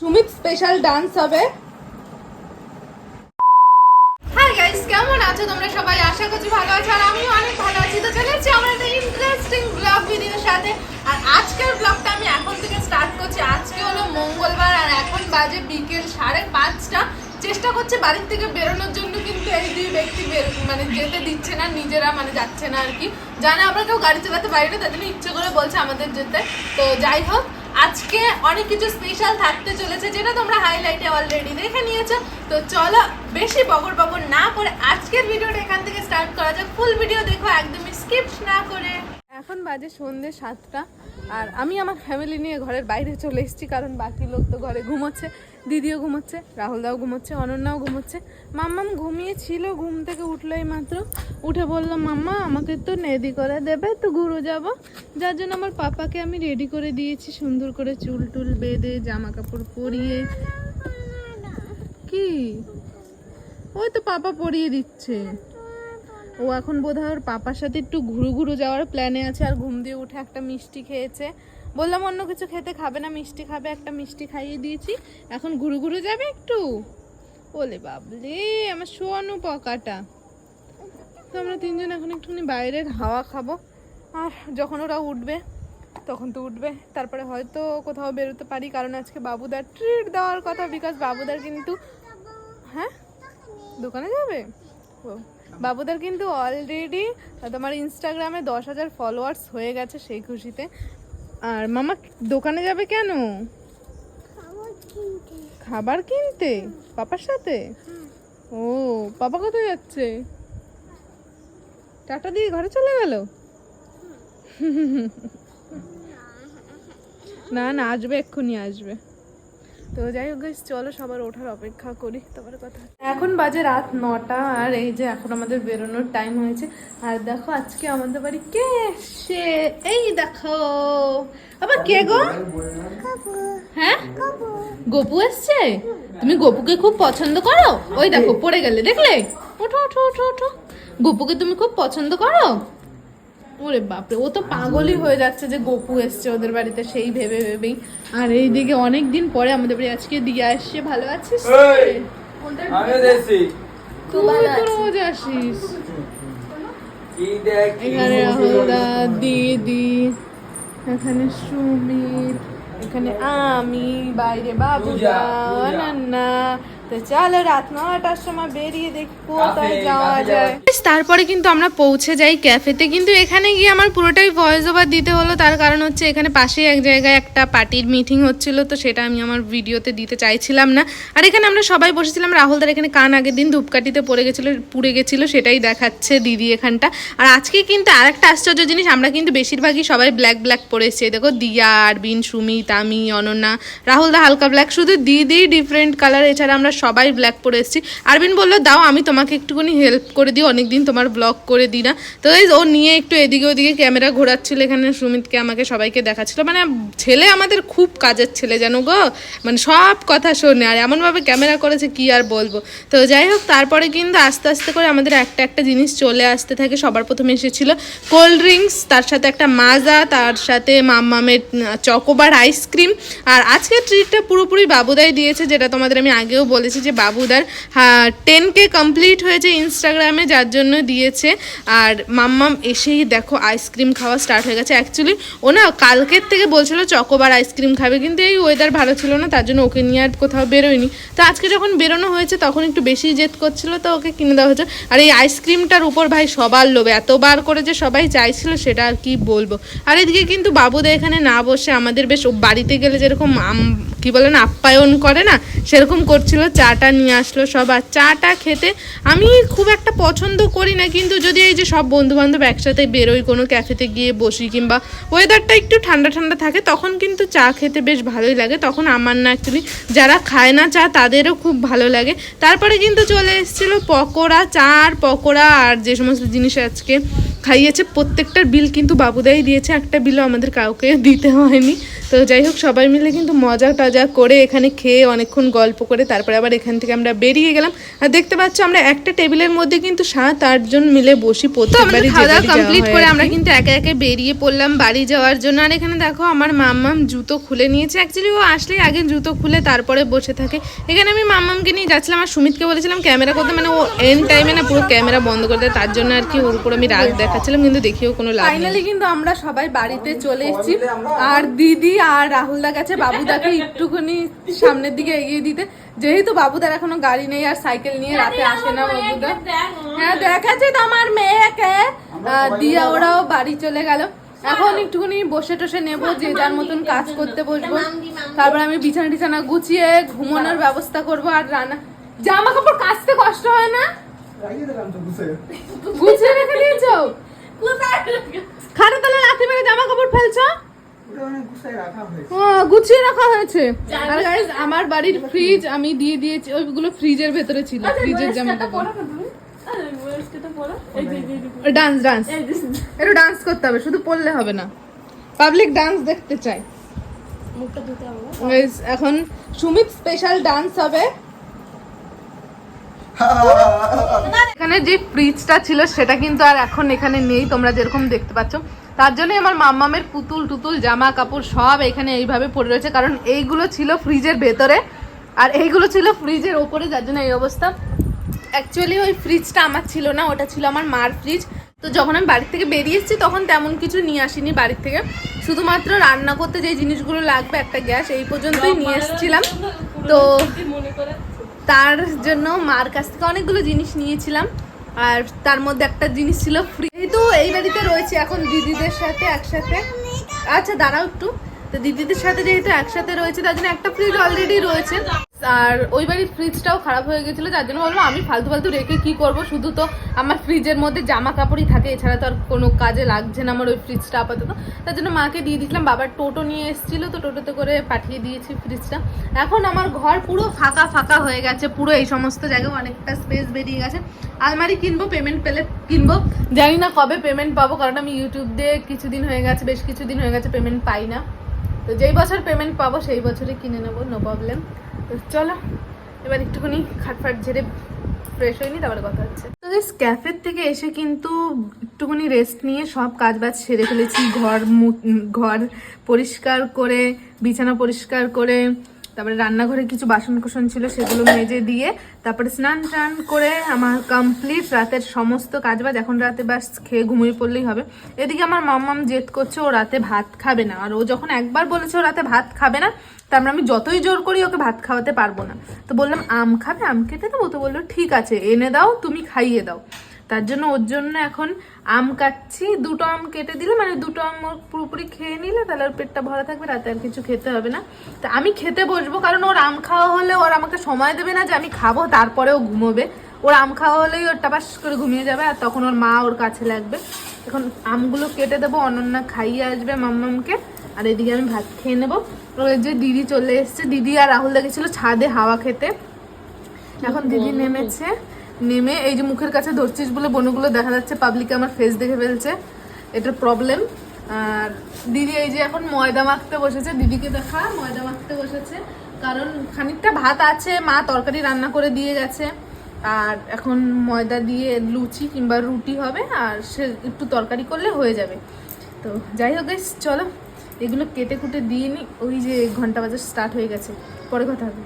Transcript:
Sumit special dance হবে। Hi guys কেমন আছো তোমরা সবাই? আশা করছি ভালো আছো আর আমিও অনেক ভালো আছি। তো চলে আমার একটা ইন্টারেস্টিং ব্লগ ভিডিওর সাথে। আর আজকের ব্লগটা আমি এখন থেকে স্টার্ট করছি। আজকে হলো মঙ্গলবার আর এখন বাজে বিকেল সাড়ে পাঁচটা। চেষ্টা করছে বাড়ির থেকে বেরোনোর জন্য কিন্তু এই দুই ব্যক্তি মানে যেতে দিচ্ছে না নিজেরা মানে যাচ্ছে না আর কি। জানে আমরা কেউ গাড়ি চালাতে পারি না জন্য ইচ্ছে করে বলছে আমাদের যেতে। তো যাই হোক আজকে অনেক কিছু স্পেশাল থাকতে চলেছে, যেটা তোমরা হাইলাইটে অলরেডি দেখে নিয়েছো। তো চলো বেশি বগর বগর না করে আজকের ভিডিওটা এখান থেকে স্টার্ট করা যাক। ফুল ভিডিও দেখো, একদমই স্কিপ না করে। এখন বাজে সন্ধ্যে সাতটা, আর আমি আমার ফ্যামিলি নিয়ে ঘরের বাইরে চলে এসেছি, কারণ বাকি লোক তো ঘরে ঘুমোচ্ছে, দিদিও ঘুমোচ্ছে, রাহুলদাও ঘুমোচ্ছে, অনন্যাও ঘুমোচ্ছে। মাম্মাম ঘুমিয়েছিল ঘুম থেকে উঠলোই মাত্র। উঠে বলল মাম্মা, আমাকে তো নেদি করে দেবে তো ঘুরো যাব। যার জন্য আমার পাপাকে আমি রেডি করে দিয়েছি, সুন্দর করে চুল টুল বেঁধে জামা কাপড় পরিয়ে। কি? ওই তো পাপা পরিয়ে দিচ্ছে। ও এখন বোধহয় ওর পাপার সাথে একটু ঘুরু ঘুরু যাওয়ার প্ল্যানে আছে আর ঘুম দিয়ে উঠে একটা মিষ্টি খেয়েছে। বললাম, অন্য কিছু খেতে খাবে না, মিষ্টি খাবে, একটা মিষ্টি খাইয়ে দিয়েছি। এখন ঘুরু ঘুরু যাবে একটু? ওলে বাবলে, আমার সোয়ানু পকাটা। তো আমরা তিনজন এখন একটুখানি বাইরের হাওয়া খাব। আর যখন ওরা উঠবে, তখন তো উঠবে। তারপরে হয়তো কোথাও বেরোতে পারি, কারণ আজকে বাবুদার ট্রিট দেওয়ার কথা বিকজ বাবুদার কিন্তু হ্যাঁ? দোকানে যাবে? বাবুদার কিন্তু অলরেডি তোমার ইনস্টাগ্রামে দশ হাজার ফলোয়ার্স হয়ে গেছে সেই খুশিতে। আর মামা দোকানে যাবে কেন? খাবার কিনতে। পাপার সাথে? ও পাপা কোথায় যাচ্ছে? টাটা দিয়ে ঘরে চলে গেল? না না আসবে এক্ষুনি আসবে। তো যাই হোক চলো সবার ওঠার অপেক্ষা করি তারপরে কথা। এখন বাজে রাত নটা, আর এই যে এখন আমাদের বেরোনোর টাইম হয়েছে। আর দেখো আজকে আমাদের বাড়ি কে সে এই দেখো। আবার কে গো? হ্যাঁ? গপু এসছে? তুমি গপুকে খুব পছন্দ করো? ওই দেখো, পড়ে গেলে, দেখলে? ওঠো ওঠো ওঠো ওঠো। গপুকে তুমি খুব পছন্দ করো? ওরে বাপরে ও তো পাগলই হয়ে যাচ্ছে যে গপু এসছে ওদের বাড়িতে সেই ভেবে ভেবেই। আর এইদিকে অনেক দিন পরে আমাদের বাড়ি আজকে দিয়ে আসছে ভালো আছিস রোজ আসিস। এখানে রাহুলদা দিদি এখানে সুমিত এখানে আমি বাইরে বাবুদা অনন্যা তো চলো রাত নটার সময় বেরিয়ে দেখি কোথায় যাওয়া যায়। তারপরে কিন্তু আমরা পৌঁছে যাই ক্যাফেতে। কিন্তু এখানে গিয়ে আমার পুরোটাই ভয়েস ওভার দিতে হলো। তার কারণ হচ্ছে এখানে পাশেই এক জায়গায় একটা পার্টির মিটিং হচ্ছিল তো সেটা আমি আমার ভিডিওতে দিতে চাইছিলাম না। আর এখানে আমরা সবাই বসেছিলাম। রাহুলদার এখানে কান আগের দিন ধূপকাঠিতে পড়ে গেছিল পুড়ে গেছিল সেটাই দেখাচ্ছে দিদি এখানটা। আর আজকে কিন্তু আরেকটা আশ্চর্য জিনিস আমরা কিন্তু বেশিরভাগই সবাই ব্ল্যাক ব্ল্যাক পরে এসেছি। দেখো দিয়া আরবিন সুমিত আমি অনন্যা রাহুলদা হালকা ব্ল্যাক শুধু দিদি ডিফারেন্ট কালার এছাড়া আমরা সবাই ব্ল্যাক পরে এসেছি। আরবিন বলল, দাও, আমি তোমাকে একটুখানি হেল্প করে দিই, অনেকদিন তোমার ব্লগ করে দিই না। তো ও নিয়ে একটু এদিকে ওদিকে ক্যামেরা ঘোরাচ্ছিল, এখানে সুমিতকে আমাকে সবাইকে দেখাচ্ছিল। মানে ছেলে আমাদের খুব কাজের ছেলে, জানো গো? মানে সব কথা শোনে, আর এমনভাবে ক্যামেরা করেছে কি আর বলব? তো যাই হোক, তারপরে কিন্তু আস্তে আস্তে করে আমাদের একটা একটা জিনিস চলে আসতে থাকে, সবার প্রথমে এসেছিল কোল্ড ড্রিঙ্কস তার সাথে একটা মাজা, তার সাথে মাম্মামের চকোবার আইসক্রিম আর আজকের ট্রিটটা পুরোপুরি বাবুদাই দিয়েছে, যেটা তোমাদের আমি আগেও বলেছি যে বাবুদার টেন কে কমপ্লিট হয়েছে ইনস্টাগ্রামে যার জন্য দিয়েছে। আর মাম্মাম এসেই দেখো আইসক্রিম খাওয়া স্টার্ট হয়ে গেছে। অ্যাকচুয়ালি ও না কালকের থেকে বলছিল চকোবার আইসক্রিম খাবে, কিন্তু এই ওয়েদার ভালো ছিল না, তার জন্য ওকে নিয়ে আর কোথাও বেরোয়নি। তো আজকে যখন বেরোনো হয়েছে, তখন একটু বেশি জেদ করছিল, তো ওকে কিনে দেওয়া হয়েছে। আর এই আইসক্রিমটার উপর ভাই সবার লোভে, এতবার করে যে সবাই চাইছিল, সেটা আর কি বলব। আর এদিকে কিন্তু বাবুদা এখানে না বসে, আমাদের বেশ বাড়িতে গেলে যেরকম কি বলে না, আপ্যায়ন করে না, সেরকম করছিল, চাটা নিয়ে আসলো সব। আর চাটা খেতে আমি খুব একটা পছন্দ করি না, কিন্তু যদি এই যে সব বন্ধু বান্ধব একসাথে বেরোই, কোনো ক্যাফেতে গিয়ে বসি, কিংবা ওয়েদারটা একটু ঠান্ডা ঠান্ডা থাকে, তখন কিন্তু চা খেতে বেশ ভালোই লাগে। তখন আমার না অ্যাকচুয়ালি যারা খায় না চা, তাদেরও খুব ভালো লাগে। তারপরে কিন্তু চলে এসেছিল পকোড়া, চা আর পকোড়া আর যে সমস্ত জিনিস আজকে খাইয়েছে প্রত্যেকটার বিল কিন্তু বাবুদাই দিয়েছে একটা বিলও আমাদের কাউকে দিতে হয়নি। তো যাই হোক সবাই মিলে কিন্তু মজা টজা করে এখানে খেয়ে অনেকক্ষণ গল্প করে তারপরে আবার এখান থেকে আমরা বেরিয়ে গেলাম। আর দেখতে পাচ্ছ আমরা একটা টেবিলের মধ্যে কিন্তু সাত আটজন মিলে বসি প্রত্যেকবারই খাওয়া কমপ্লিট করে আমরা কিন্তু একে একে বেরিয়ে পড়লাম বাড়ি যাওয়ার জন্য। আর এখানে দেখো আমার মাম্মাম জুতো খুলে নিয়েছে। অ্যাকচুয়ালি ও আসলেই আগে জুতো খুলে তারপরে বসে থাকে। এখানে আমি মাম্মামকে নিয়ে যাচ্ছিলাম আর সুমিতকে বলেছিলাম ক্যামেরা করতে। মানে ও এন টাইমে না পুরো ক্যামেরা বন্ধ করে দেয় তার জন্য আর কি ওর উপর আমি রাগ দেখাচ্ছিলাম কিন্তু দেখিও কোনো লাভ ফাইনালি কিন্তু আমরা সবাই বাড়িতে চলে এসেছি। আর দিদি আর রাহুলদা গেছে বাবুদাকে একটুখানি সামনের দিকে এগিয়ে দিতে। যেহেতু বাবুদার এখনও গাড়ি নেই আর সাইকেল নিয়ে রাতে আসে না বাবুদা হ্যাঁ দেখাচ্ছে তো আমার মেয়েকে। দিয়া ওরাও বাড়ি চলে গেল। এখন একটুখানি বসে টসে নেব যে যার মতন কাজ করতে বসবো। তারপর আমি বিছানা টিছানা গুছিয়ে ঘুমানোর ব্যবস্থা করব আর রান্না জামা কাপড় কাচতে কষ্ট হয় না? গুছিয়ে রেখে দিয়েছ? খাটে তলে লাথি মেরে জামা কাপড় ফেলছো গুছিয়ে রাখা হয়েছে। আর guys, আমার বাড়ির ফ্রিজ আমি দিয়ে দিয়েছি ওইগুলো ফ্রিজের ভেতরে ছিল ফ্রিজের জামা কাপড় ডান্স ডান্স একটু ডান্স করতে হবে শুধু পড়লে হবে না। পাবলিক ডান্স দেখতে চাই। এখন সুমিত স্পেশাল ডান্স হবে। এখানে যে ফ্রিজটা ছিল সেটা কিন্তু আর এখন এখানে নেই, তোমরা যেরকম দেখতে পাচ্ছ। তার জন্যই আমার মাম্মামের পুতুল টুতুল জামা কাপড় সব এখানে এইভাবে পড়ে রয়েছে, কারণ এইগুলো ছিল ফ্রিজের ভেতরে, আর এইগুলো ছিল ফ্রিজের ওপরে, যার জন্য এই অবস্থা। অ্যাকচুয়ালি ওই ফ্রিজটা আমার ছিল না, ওটা ছিল আমার মার ফ্রিজ তো যখন আমি বাড়ি থেকে বেরিয়ে এসেছি, তখন তেমন কিছু নিয়ে আসিনি বাড়ির থেকে। শুধুমাত্র রান্না করতে যে জিনিসগুলো লাগবে, একটা গ্যাস, এই পর্যন্তই নিয়ে এসেছিলাম। তো তার জন্য মার কাছ থেকে অনেকগুলো জিনিস নিয়েছিলাম। আর তার মধ্যে একটা জিনিস ছিল ফ্রি তো এই বাড়িতে রয়েছে এখন দিদিদের সাথে একসাথে। আচ্ছা দাঁড়াও একটু। তো দিদিদের সাথে যেহেতু একসাথে রয়েছে, তার জন্য একটা ফ্রিজ অলরেডি রয়েছে। আর ওই বাড়ির ফ্রিজটাও খারাপ হয়ে গেছিল, যার জন্য বলব আমি ফালতু ফালতু রেখে কি করব? শুধু তো আমার ফ্রিজের মধ্যে জামা কাপড়ই থাকে, এছাড়া তো আর কোনো কাজে লাগছে না আমার ওই ফ্রিজটা আপাতত। তার জন্য মাকে দিয়ে দিয়েছিলাম, বাবার টোটো নিয়ে এসেছিল, তো টোটোতে করে পাঠিয়ে দিয়েছি ফ্রিজটা এখন আমার ঘর পুরো ফাঁকা ফাঁকা হয়ে গেছে, পুরো এই সমস্ত জায়গায় অনেকটা স্পেস বেরিয়ে গেছে। আলমারি কিনবো পেমেন্ট পেলে কিনবো, জানি না কবে পেমেন্ট পাবো, কারণ আমি ইউটিউব দিয়ে কিছুদিন হয়ে গেছে, বেশ কিছুদিন হয়ে গেছে পেমেন্ট পাই না। তো যেই বছর পেমেন্ট পাবো, সেই বছরে কিনে নেব নো প্রবলেম তো চলো, এবার একটুখানি খাটফাট ঝেড়ে ফ্রেশ হয়নি তারপরে কথা হচ্ছে। তো গাইস ক্যাফের থেকে এসে কিন্তু একটুখানি রেস্ট নিয়ে সব কাজ বাজ সেরে ফেলেছি। ঘর ঘর পরিষ্কার করে, বিছানা পরিষ্কার করে তারপরে রান্নাঘরে কিছু বাসন কোসন ছিল, সেগুলো মেজে দিয়ে তারপরে স্নান টান করে আমার কমপ্লিট রাতের সমস্ত কাজ বাজ এখন রাতে বাস খেয়ে ঘুমিয়ে পড়লেই হবে। এদিকে আমার মাম্মাম জেদ করছে, ও রাতে ভাত খাবে না। আর ও যখন একবার বলেছে ও রাতে ভাত খাবে না, তারপরে আমি যতই জোর করি ওকে ভাত খাওয়াতে পারব না। তো বললাম, আম খাবে? আম কেটে দেবো? তো বলল, ঠিক আছে, এনে দাও, তুমি খাইয়ে দাও। তার জন্য ওর জন্য এখন আম কাটছি। দুটো আম কেটে দিলে মানে দুটো আম ওর পুরোপুরি খেয়ে নিলে তাহলে ওর পেটটা ভরা থাকবে রাতে আর কিছু খেতে হবে না। তা আমি খেতে বসবো কারণ ওর আম খাওয়া হলে ওর আমাকে সময় দেবে না যে আমি খাব তারপরেও ঘুমোবে। ওর আম খাওয়া হলেই ওর টাপাস করে ঘুমিয়ে যাবে আর তখন ওর মা ওর কাছে লাগবে। এখন আমগুলো কেটে দেবো অনন্যা খাইয়ে আসবে মাম্মামকে আর এদিকে আমি ভাত খেয়ে নেব। ওই যে দিদি চলে এসছে দিদি আর রাহুল দেখেছিল ছাদে হাওয়া খেতে। এখন দিদি নেমেছে। নেমে এই যে মুখের কাছে ধরছিস বলে বনুগুলো দেখা যাচ্ছে পাবলিকে আমার ফেস দেখে ফেলছে। এটা প্রবলেম আর দিদি এই যে এখন ময়দা মাখতে বসেছে, দিদিকে দেখা, ময়দা মাখতে বসেছে। কারণ খানিকটা ভাত আছে, মা তরকারি রান্না করে দিয়ে গেছে। আর এখন ময়দা দিয়ে লুচি কিংবা রুটি হবে, আর সে একটু তরকারি করলে হয়ে যাবে। তো যাই হোক চলো। এগুলো কেটে কুটে দিয়ে নি, ওই যে ঘণ্টা বাজার স্টার্ট হয়ে গেছে। পরে কথা হবে।